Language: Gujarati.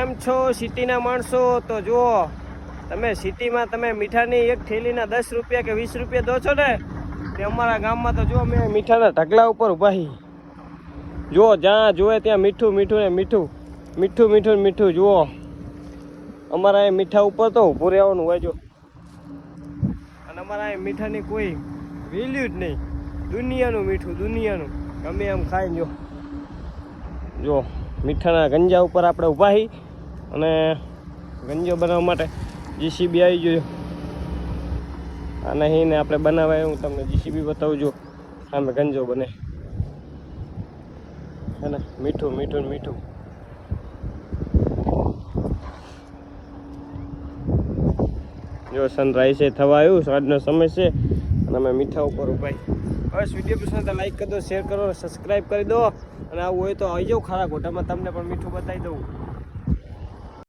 કેમ છો? સિટીના માણસો, તો જુઓ, તમે સિટીમાં તમે મીઠાની એક થેલીના દસ રૂપિયા કે વીસ રૂપિયા દો છો ને, તે અમારા ગામમાં તો જુઓ, મેં મીઠાના ઢગલા ઉપર ઉભાહી જુઓ, જ્યાં જુએ ત્યાં મીઠું મીઠું ને મીઠું મીઠું મીઠું મીઠું, જુઓ. અમારા એ મીઠા ઉપર તો ઊભું રહેવાનું હોય જો અને અમારા એ મીઠાની કોઈ વેલ્યુ જ નહીં. દુનિયાનું મીઠું, દુનિયાનું. ગમે એમ ખાઈ જો જો મીઠાના ગંજા ઉપર આપણે હી. અને ગંજો બનાવવા માટે જીસીબી આવી ગયો અને એને આપણે બનાવાય હું તમને જીસીબી બતાવું છું આમે ગંજો બને. હે ને, મીઠું મીઠું મીઠું. જો સનરાઈઝ થવા આવ્યું સાંજનો સમય છે. અને અમે મીઠા ઉપર ઉપાય બસ વીડિયો પસંદ તો લાઈક કરી દો શેર કરો સબસ્ક્રાઈબ કરી દો. અને આવું હોય તો આવી જાઓ ખારા ગોટામાં તમને પણ મીઠું બતાવી દઉં.